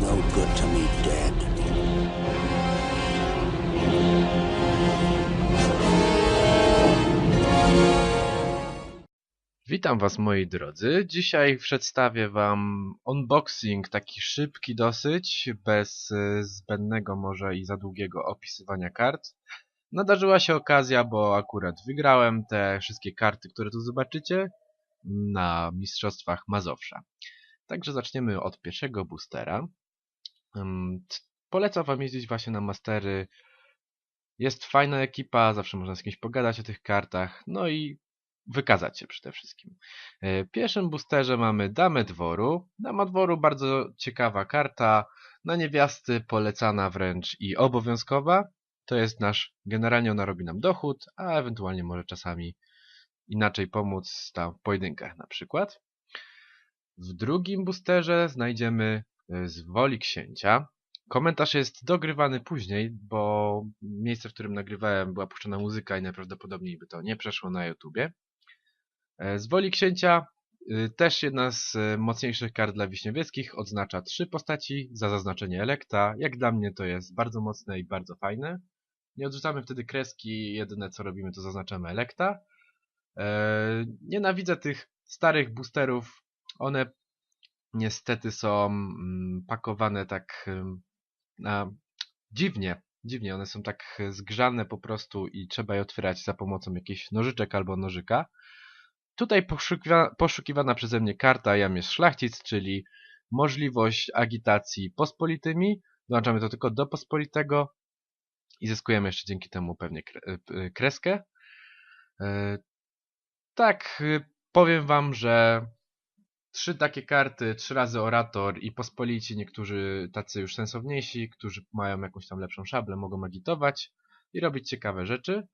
No good to me dead. Witam Was moi drodzy. Dzisiaj przedstawię Wam unboxing taki szybki dosyć, bez y, zbędnego może i za długiego opisywania kart. Nadarzyła się okazja, bo akurat wygrałem te wszystkie karty, które tu zobaczycie na Mistrzostwach Mazowsza. Także zaczniemy od pierwszego boostera. Polecam Wam jeździć właśnie na mastery. Jest fajna ekipa, zawsze można z kimś pogadać o tych kartach, no i wykazać się przede wszystkim. E, pierwszym boosterze mamy Damę Dworu. Dama Dworu bardzo ciekawa karta, na niewiasty polecana wręcz i obowiązkowa. To jest nasz, generalnie ona robi nam dochód, a ewentualnie może czasami inaczej pomóc tam w pojedynkach na przykład. W drugim boosterze znajdziemy z Woli Księcia. Komentarz jest dogrywany później, bo miejsce, w którym nagrywałem była puszczona muzyka i najprawdopodobniej by to nie przeszło na YouTubie. E, Z Woli Księcia y, też jedna z y, mocniejszych kart dla Wiśniewieckich oznacza trzy postaci za zaznaczenie Elekta. Jak dla mnie to jest bardzo mocne i bardzo fajne. Nie odrzucamy wtedy kreski, jedyne co robimy to zaznaczamy Elekta. Nienawidzę tych starych boosterów. One niestety są mm, pakowane tak dziwnie. Dziwnie, one są tak zgrzane po prostu i trzeba je otwierać za pomocą jakichś nożyczek albo nożyka. Tutaj poszukiwa, poszukiwana przeze mnie karta Jam jest szlachcic, czyli możliwość agitacji pospolitymi. Dołączamy to tylko do pospolitego i zyskujemy jeszcze dzięki temu pewnie kre- y, kreskę. E, Tak, powiem wam, że trzy takie karty, trzy razy orator i pospolici, niektórzy tacy już sensowniejsi, którzy mają jakąś tam lepszą szablę, mogą agitować i robić ciekawe rzeczy.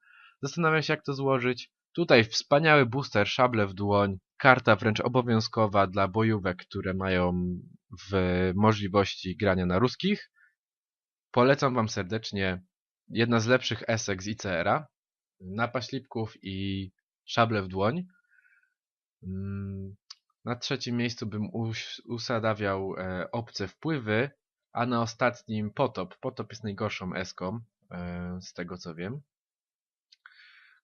Zastanawiam się, jak to złożyć. Tutaj wspaniały booster, szable w dłoń, karta wręcz obowiązkowa dla bojówek, które mają w możliwości grania na ruskich. Polecam Wam serdecznie. Jedna z lepszych esek z ICR-a. Napaślipków i szable w dłoń. Na trzecim miejscu bym usadawiał e, obce wpływy, a na ostatnim potop. Potop jest najgorszą eską, e, z tego co wiem.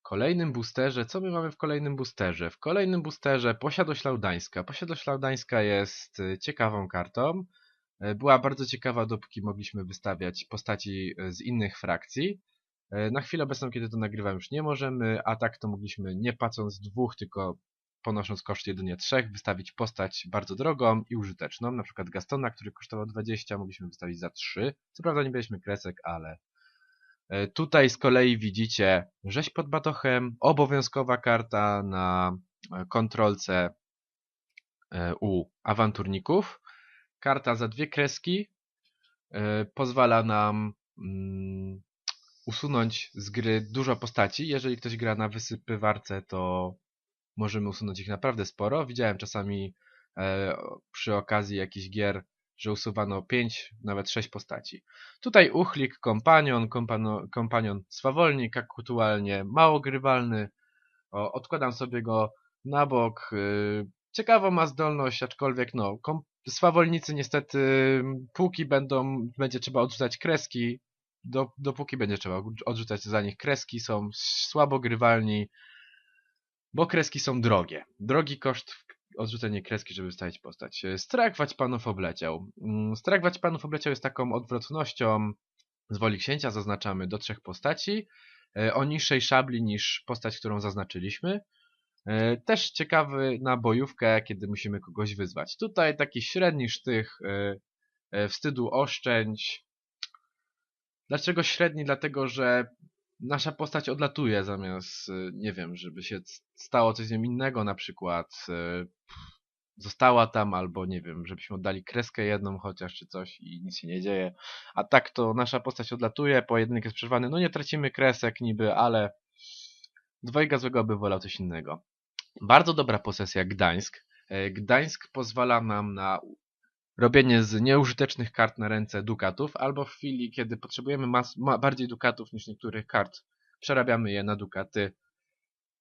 Kolejnym boosterze, co my mamy w kolejnym boosterze? W kolejnym boosterze Posiadłość Laudańska. Posiadłość Laudańska jest y, ciekawą kartą. E, Była bardzo ciekawa, dopóki mogliśmy wystawiać postaci e, z innych frakcji. E, Na chwilę obecną, kiedy to nagrywam, już nie możemy, a tak to mogliśmy nie płacąc dwóch, tylko ponosząc koszt jedynie trzech, wystawić postać bardzo drogą i użyteczną, na przykład Gastona, który kosztował 20, mogliśmy wystawić za 3. Co prawda nie mieliśmy kresek, ale E, Tutaj z kolei widzicie rzeź pod batochem, obowiązkowa karta na e, kontrolce e, u awanturników. Karta za dwie kreski pozwala nam mm, usunąć z gry dużo postaci. Jeżeli ktoś gra na wysypywarce, to możemy usunąć ich naprawdę sporo. Widziałem czasami e, przy okazji jakichś gier, że usuwano 5, nawet 6 postaci. Tutaj uchlik, kompanion, kompano, kompanion swawolnik, aktualnie mało grywalny. O, odkładam sobie go na bok. y, Ciekawą ma zdolność, aczkolwiek no, swawolnicy niestety, póki będą, będzie trzeba odrzucać kreski, do, dopóki będzie trzeba odrzucać za nich kreski, są słabo grywalni, bo kreski są drogie. Drogi koszt odrzucenie kreski, żeby wystawić postać. Strach Waćpanów obleciał. Mm, Strach Waćpanów obleciał jest taką odwrotnością z Woli Księcia, zaznaczamy do trzech postaci, e, o niższej szabli niż postać, którą zaznaczyliśmy. E, Też ciekawy na bojówkę, kiedy musimy kogoś wyzwać. Tutaj taki średni sztych e, e, wstydu oszczędź. Dlaczego średni? Dlatego, że nasza postać odlatuje zamiast, y, nie wiem, żeby się stało coś z nią innego, na przykład y, została tam, albo nie wiem, żebyśmy oddali kreskę jedną chociaż, czy coś i nic się nie dzieje. A tak to nasza postać odlatuje, pojedynek jest przerwany, no nie tracimy kresek niby, ale dwojga złego by wolał coś innego. Bardzo dobra posesja Gdańsk. E, Gdańsk pozwala nam na robienie z nieużytecznych kart na ręce dukatów, albo w chwili, kiedy potrzebujemy mas- ma- bardziej dukatów niż niektórych kart, przerabiamy je na dukaty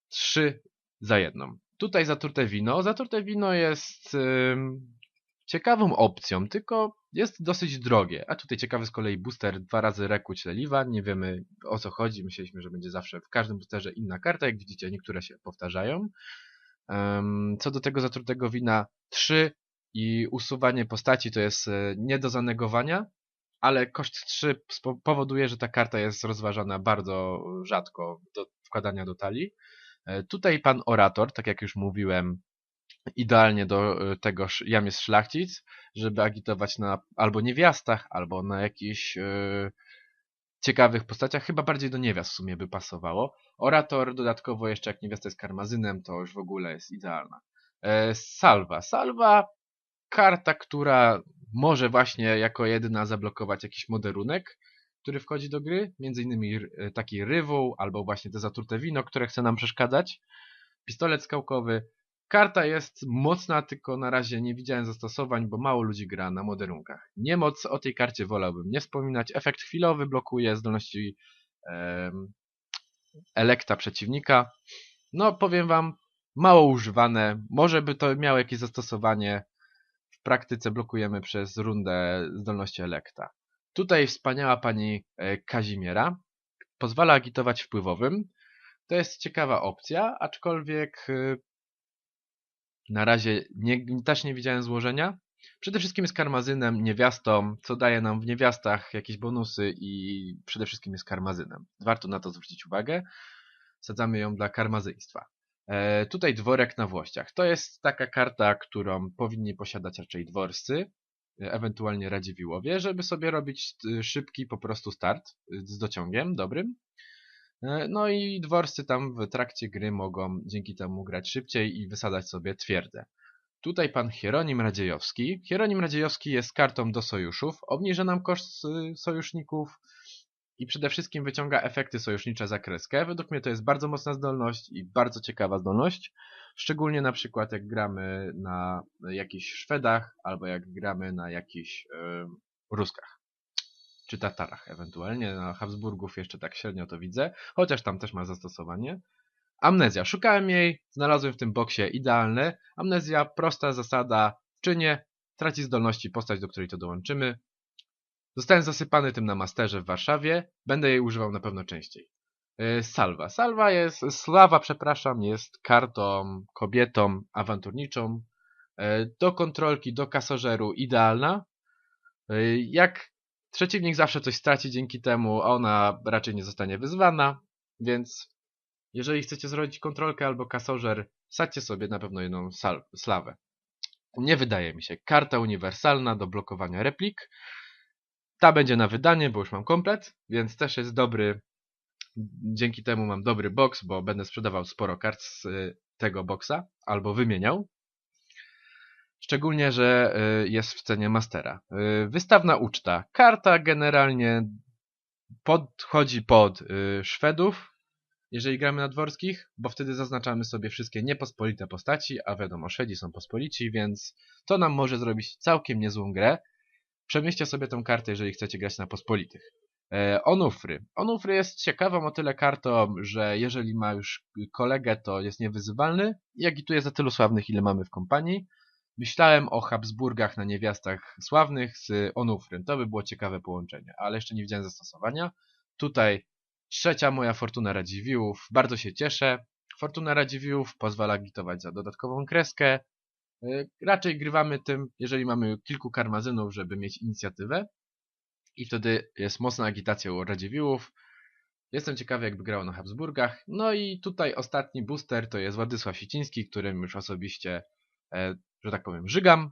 trzy za jedną. Tutaj zatrute wino. Zatrute wino jest ym, ciekawą opcją, tylko jest dosyć drogie. A tutaj ciekawy z kolei booster dwa razy rekuć Leliwa. Nie wiemy o co chodzi. Myśleliśmy, że będzie zawsze w każdym boosterze inna karta. Jak widzicie, niektóre się powtarzają. Co do tego zatrutego wina 3 i usuwanie postaci to jest e, nie do zanegowania, ale koszt 3 powoduje, że ta karta jest rozważana bardzo rzadko do wkładania do talii. E, tutaj pan orator, tak jak już mówiłem, idealnie do e, tego jam jest szlachcic, żeby agitować na albo niewiastach, albo na jakichś yy, ciekawych postaciach. Chyba bardziej do niewiast w sumie by pasowało. Orator dodatkowo jeszcze jak niewiasta jest karmazynem, to już w ogóle jest idealna. Yy, salva. Karta, która może właśnie jako jedyna zablokować jakiś moderunek, który wchodzi do gry, między innymi taki rywół, albo właśnie te zatrute wino, które chce nam przeszkadzać. Pistolet skałkowy, Karta jest mocna, tylko na razie nie widziałem zastosowań, bo mało ludzi gra na moderunkach. Niemoc o tej karcie wolałbym nie wspominać. Efekt chwilowy blokuje zdolności um, elekta przeciwnika. No, powiem wam, mało używane. Może by to miało jakieś zastosowanie. W praktyce blokujemy przez rundę zdolności elekta. Tutaj wspaniała pani e, Kazimiera. Pozwala agitować wpływowym. To jest ciekawa opcja, aczkolwiek e, na razie nie, też nie widziałem złożenia. Przede wszystkim jest karmazynem, niewiastą, co daje nam w niewiastach jakieś bonusy i przede wszystkim jest karmazynem. Warto na to zwrócić uwagę. Sadzamy ją dla karmazyństwa. E, tutaj dworek na włościach. To jest taka karta, którą powinni posiadać raczej dworscy, e, ewentualnie radziwiłowie, żeby sobie robić e, szybki po prostu start z dociągiem dobrym. No i dworscy tam w trakcie gry mogą dzięki temu grać szybciej i wysadzać sobie twierdzę. Tutaj pan Hieronim Radziejowski. Hieronim Radziejowski jest kartą do sojuszów, obniża nam koszt sojuszników i przede wszystkim wyciąga efekty sojusznicze za kreskę. Według mnie to jest bardzo mocna zdolność i bardzo ciekawa zdolność. Szczególnie na przykład jak gramy na jakichś Szwedach albo jak gramy na jakichś yy, Ruskach czy Tatarach ewentualnie. Na Habsburgów jeszcze tak średnio to widzę, chociaż tam też ma zastosowanie. Amnezja. Szukałem jej, znalazłem w tym boksie idealne. Amnezja, prosta zasada czynie, traci zdolności postać, do której to dołączymy. Zostałem zasypany tym na masterze w Warszawie, będę jej używał na pewno częściej. Y, Salwa. Salwa jest, Slawa, przepraszam, jest kartą, kobietą awanturniczą. Y, do kontrolki, do kasożeru idealna. Y, jak Przeciwnik zawsze coś straci dzięki temu, a ona raczej nie zostanie wyzwana, więc jeżeli chcecie zrobić kontrolkę albo kasożer, sadźcie sobie na pewno jedną slawę. Nie wydaje mi się. Karta uniwersalna do blokowania replik. Ta będzie na wydanie, bo już mam komplet, więc też jest dobry. Dzięki temu mam dobry box, bo będę sprzedawał sporo kart z y, tego boxa, albo wymieniał. Szczególnie, że y, jest w cenie Mastera. Y, wystawna uczta. Karta generalnie podchodzi pod Szwedów, jeżeli gramy na dworskich, bo wtedy zaznaczamy sobie wszystkie niepospolite postaci, a wiadomo, Szwedzi są pospolici, więc to nam może zrobić całkiem niezłą grę. Przemieście sobie tę kartę, jeżeli chcecie grać na pospolitych. E, Onufry. Onufry jest ciekawą o tyle kartą, że jeżeli ma już kolegę, to jest niewyzywalny i agituje za tylu sławnych, ile mamy w kompanii. Myślałem o Habsburgach na niewiastach sławnych z Onufrym. To by było ciekawe połączenie, ale jeszcze nie widziałem zastosowania. Tutaj trzecia moja Fortuna Radziwiłłów. Bardzo się cieszę. Fortuna Radziwiłłów pozwala agitować za dodatkową kreskę. Y, raczej grywamy tym, jeżeli mamy kilku karmazynów, żeby mieć inicjatywę. I wtedy jest mocna agitacja u Radziwiłłów. Jestem ciekawy, jakby grało na Habsburgach. No i tutaj ostatni booster to jest Władysław Siciński, którym już osobiście e, że tak powiem, żygam.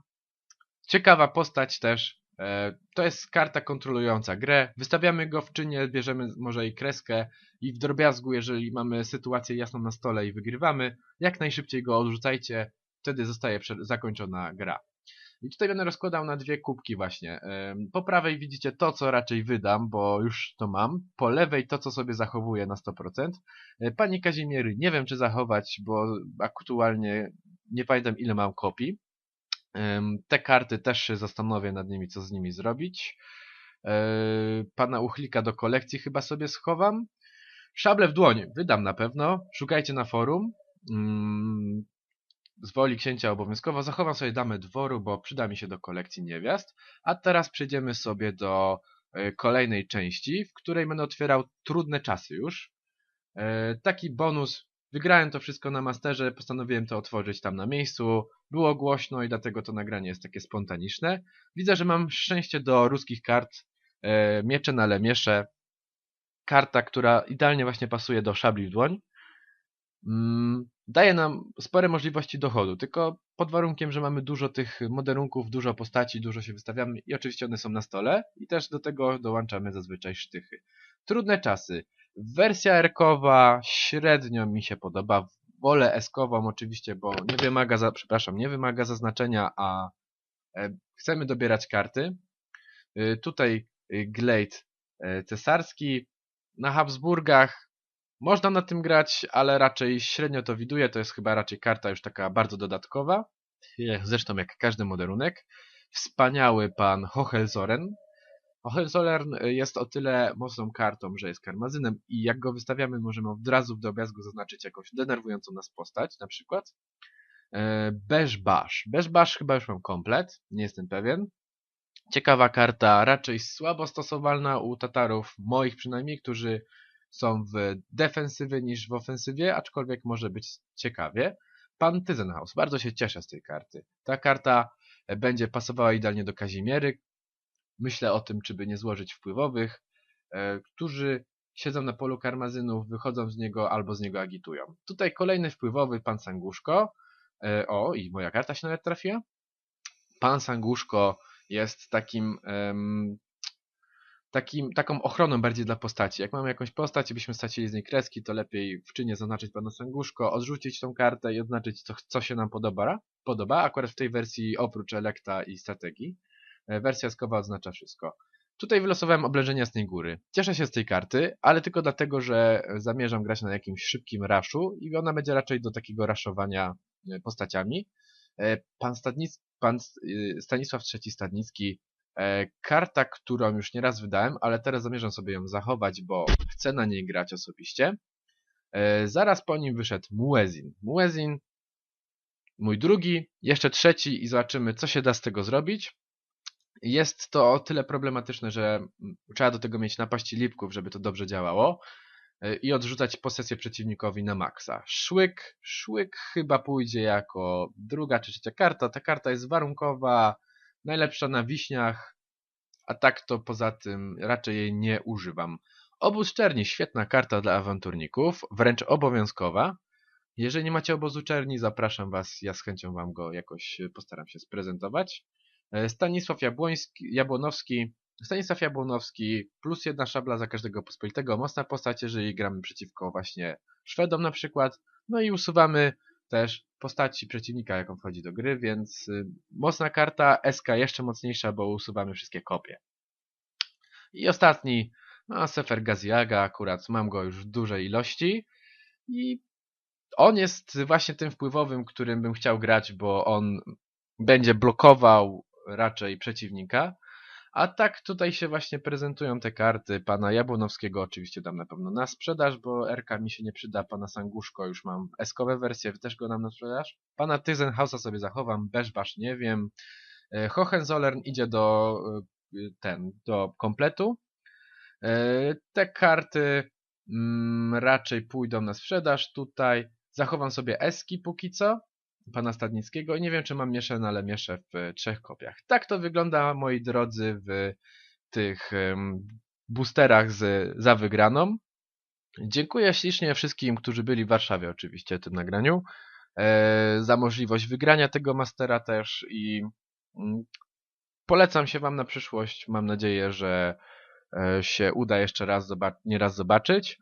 Ciekawa postać też. E, to jest karta kontrolująca grę. Wystawiamy go w czynie, bierzemy może i kreskę i w drobiazgu, jeżeli mamy sytuację jasną na stole i wygrywamy, jak najszybciej go odrzucajcie, wtedy zostaje zakończona gra. I tutaj będę rozkładał na dwie kubki właśnie. Po prawej widzicie to, co raczej wydam, bo już to mam. Po lewej to, co sobie zachowuję na 100%. E, Panie Kazimiery, nie wiem, czy zachować, bo aktualnie nie pamiętam ile mam kopii. Te karty też się zastanowię nad nimi, co z nimi zrobić. E, pana Uchlika do kolekcji chyba sobie schowam. Szable w dłoń wydam na pewno. Szukajcie na forum. Mm, z woli księcia obowiązkowo. Zachowam sobie damę dworu, bo przyda mi się do kolekcji niewiast. A teraz przejdziemy sobie do e, kolejnej części, w której będę otwierał trudne czasy już. E, taki bonus. Wygrałem to wszystko na masterze, postanowiłem to otworzyć tam na miejscu. Było głośno i dlatego to nagranie jest takie spontaniczne. Widzę, że mam szczęście do ruskich kart. E, miecze na lemiesze. Karta, która idealnie właśnie pasuje do szabli w dłoń. Daje nam spore możliwości dochodu, tylko pod warunkiem, że mamy dużo tych modelunków, dużo postaci, dużo się wystawiamy i oczywiście one są na stole i też do tego dołączamy zazwyczaj sztychy. Trudne czasy. Wersja erkowa średnio mi się podoba. Wolę eskową oczywiście, bo nie wymaga, za, przepraszam, nie wymaga zaznaczenia, a e, chcemy dobierać karty. E, tutaj e, Glade cesarski. Na Habsburgach można na tym grać, ale raczej średnio to widuję. To jest chyba raczej karta już taka bardzo dodatkowa. Zresztą jak każdy modelunek. Wspaniały pan Hohenzollern. Hohenzollern jest o tyle mocną kartą, że jest karmazynem i jak go wystawiamy, możemy od razu w drobiazgu zaznaczyć jakąś denerwującą nas postać, na przykład. E, Beszbasz. Beszbasz chyba już mam komplet, nie jestem pewien. Ciekawa karta, raczej słabo stosowalna u Tatarów, moich przynajmniej, którzy są w defensywie niż w ofensywie, aczkolwiek może być ciekawie. Pan Tyzenhaus. Bardzo się cieszę z tej karty. Ta karta będzie pasowała idealnie do Kazimiery. Myślę o tym, czy by nie złożyć wpływowych, e, którzy siedzą na polu karmazynów, wychodzą z niego albo z niego agitują. Tutaj kolejny wpływowy, pan Sanguszko. E, o, i moja karta się nawet trafiła. Pan Sanguszko jest takim takim, taką ochroną bardziej dla postaci. Jak mamy jakąś postać i byśmy stracili z niej kreski, to lepiej w czynie zaznaczyć panu sanguszko, odrzucić tą kartę i oznaczyć, co, co się nam podoba, podoba, akurat w tej wersji oprócz elekta i strategii. E, wersja skowa oznacza wszystko. Tutaj wylosowałem oblężenie Jasnej Góry. Cieszę się z tej karty, ale tylko dlatego, że zamierzam grać na jakimś szybkim raszu i ona będzie raczej do takiego raszowania e, postaciami. E, pan, Stadnic, pan Stanisław III Stadnicki karta, którą już nieraz wydałem, ale teraz zamierzam sobie ją zachować, bo chcę na niej grać osobiście. E, zaraz po nim wyszedł Muezin. Muezin, mój drugi, jeszcze trzeci i zobaczymy, co się da z tego zrobić. Jest to o tyle problematyczne, że trzeba do tego mieć napaści lipków, żeby to dobrze działało e, i odrzucać posesję przeciwnikowi na maksa. Szłyk, szłyk chyba pójdzie jako druga czy trzecia karta. Ta karta jest warunkowa, Najlepsza na wiśniach, a tak to poza tym raczej jej nie używam. Obóz czerni, świetna karta dla awanturników, wręcz obowiązkowa. Jeżeli nie macie obozu czerni, zapraszam Was, ja z chęcią Wam go jakoś postaram się sprezentować. E, Stanisław Jabłoński, Jabłonowski, Stanisław Jabłonowski, plus jedna szabla za każdego pospolitego, mocna postać, jeżeli gramy przeciwko właśnie Szwedom na przykład. No i usuwamy też postaci przeciwnika, jaką wchodzi do gry, więc y, mocna karta, SK jeszcze mocniejsza, bo usuwamy wszystkie kopie. I ostatni, no, Sefer Gaziaga, akurat mam go już w dużej ilości i on jest właśnie tym wpływowym, którym bym chciał grać, bo on będzie blokował raczej przeciwnika, a tak tutaj się właśnie prezentują te karty. Pana Jabłonowskiego oczywiście dam na pewno na sprzedaż, bo RK mi się nie przyda. Pana Sanguszko już mam eskowe wersje, też go dam na sprzedaż. Pana Tyzenhausa sobie zachowam, Beszbasz nie wiem. E, Hohenzollern idzie do e, ten, do kompletu. E, te karty mm, raczej pójdą na sprzedaż tutaj. Zachowam sobie eski póki co pana Stadnickiego nie wiem, czy mam mieszę, no ale mieszę w trzech kopiach. Tak to wygląda, moi drodzy, w tych boosterach z, za wygraną. Dziękuję ślicznie wszystkim, którzy byli w Warszawie oczywiście w tym nagraniu, e, za możliwość wygrania tego mastera też i mm, polecam się Wam na przyszłość. Mam nadzieję, że e, się uda jeszcze raz nie raz zobaczyć.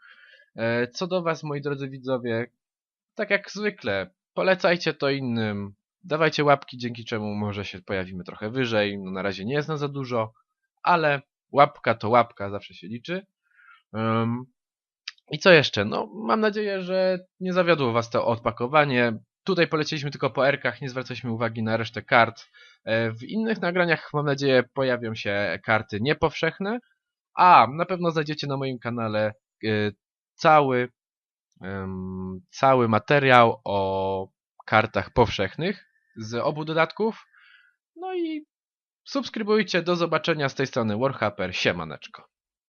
E, co do Was, moi drodzy widzowie, tak jak zwykle, Polecajcie to innym. Dawajcie łapki, dzięki czemu może się pojawimy trochę wyżej. No na razie nie jest na za dużo, ale łapka to łapka, zawsze się liczy. Um, I co jeszcze? No, mam nadzieję, że nie zawiodło Was to odpakowanie. Tutaj poleciliśmy tylko po erkach, nie zwracaliśmy uwagi na resztę kart. E, w innych nagraniach, mam nadzieję, pojawią się karty niepowszechne. A, na pewno znajdziecie na moim kanale e, cały materiał o kartach powszechnych z obu dodatków. No i subskrybujcie. Do zobaczenia z tej strony Warhapper. Siemaneczko.